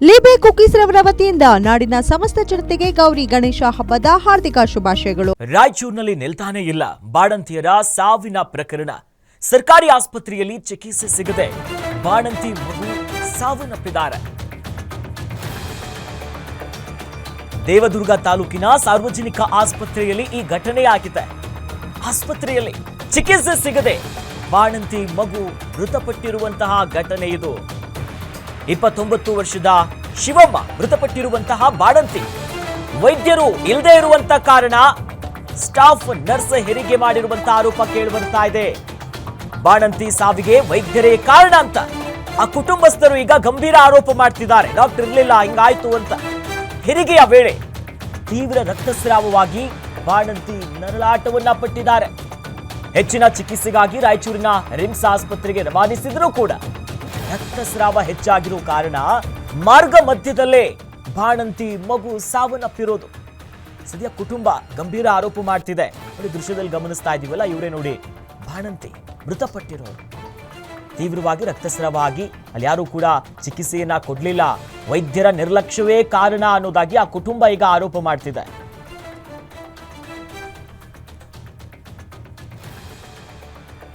ಲಿಬೆ cookies ರವರ ವತಿಯಿಂದ ನಾಡಿನ ಸಮಸ್ತ ಜನತೆಗೆ ಗೌರಿ ಗಣೇಶ ಹಬ್ಬದ ಹಾರ್ದಿಕ ಶುಭಾಶಯಗಳು. ರಾಯಚೂರಿನಲ್ಲಿ ನಿಲ್ತಾನೆ ಇಲ್ಲ. ಬಾಣಂತಿಯರ ಸಾವಿನ ಪ್ರಕರಣ. ಸರ್ಕಾರಿ ಆಸ್ಪತ್ರೆಯಲ್ಲಿ ಚಿಕಿತ್ಸೆ ಸಿಗದೆ ಬಾಣಂತಿ ಮಗು ಸಾವನ್ನಪ್ಪಿದ್ದಾರೆ. ದೇವದುರ್ಗ ತಾಲೂಕಿನ ಸಾರ್ವಜನಿಕ ಆಸ್ಪತ್ರೆಯಲ್ಲಿ ಈ ಘಟನೆಯಾಗಿದೆ. ಆಸ್ಪತ್ರೆಯಲ್ಲಿ ಚಿಕಿತ್ಸೆ ಸಿಗದೆ ಬಾಣಂತಿ ಮಗು ಮೃತಪಟ್ಟಿರುವಂತಹ ಘಟನೆ ಇದು. ಇಪ್ಪತ್ತೊಂಬತ್ತು ವರ್ಷದ ಶಿವಮ್ಮ ಮೃತಪಟ್ಟಿರುವಂತಹ ಬಾಡಂತಿ ವೈದ್ಯರು ಇಲ್ಲದೆ ಇರುವಂತ ಕಾರಣ ಸ್ಟಾಫ್ ನರ್ಸ್ ಹೆರಿಗೆ ಮಾಡಿರುವಂತಹ ಆರೋಪ ಕೇಳಿಬರ್ತಾ ಇದೆ. ಬಾಣಂತಿ ಸಾವಿಗೆ ವೈದ್ಯರೇ ಕಾರಣ ಅಂತ ಆ ಕುಟುಂಬಸ್ಥರು ಈಗ ಗಂಭೀರ ಆರೋಪ ಮಾಡ್ತಿದ್ದಾರೆ. ಡಾಕ್ಟರ್ ಇರ್ಲಿಲ್ಲ, ಹಿಂಗಾಯ್ತು ಅಂತ ಹೆರಿಗೆಯ ವೇಳೆ ತೀವ್ರ ರಕ್ತಸ್ರಾವವಾಗಿ ಬಾಣಂತಿ ನರಳಾಟವನ್ನ ಪಟ್ಟಿದ್ದಾರೆ. ಹೆಚ್ಚಿನ ಚಿಕಿತ್ಸೆಗಾಗಿ ರಾಯಚೂರಿನ ರಿಮ್ಸ್ ಆಸ್ಪತ್ರೆಗೆ ರವಾನಿಸಿದರೂ ಕೂಡ ರಕ್ತಸ್ರಾವ ಹೆಚ್ಚಾಗಿರೋ ಕಾರಣ ಮಾರ್ಗ ಮಧ್ಯದಲ್ಲೇ ಬಾಣಂತಿ, ಮಗು ಸಾವನ್ನಪ್ಪಿರೋದು. ಸದ್ಯ ಕುಟುಂಬ ಗಂಭೀರ ಆರೋಪ ಮಾಡ್ತಿದೆ. ನೋಡಿ, ದೃಶ್ಯದಲ್ಲಿ ಗಮನಿಸ್ತಾ ಇದೀವಲ್ಲ, ಇವರೇ ನೋಡಿ, ಬಾಣಂತಿ ಮೃತಪಟ್ಟಿರೋರು. ತೀವ್ರವಾಗಿ ರಕ್ತಸ್ರಾವ ಆಗಿ ಅಲ್ಲಿ ಯಾರು ಕೂಡ ಚಿಕಿತ್ಸೆಯನ್ನ ಕೊಡ್ಲಿಲ್ಲ. ವೈದ್ಯರ ನಿರ್ಲಕ್ಷ್ಯವೇ ಕಾರಣ ಅನ್ನೋದಾಗಿ ಆ ಕುಟುಂಬ ಈಗ ಆರೋಪ ಮಾಡ್ತಿದೆ.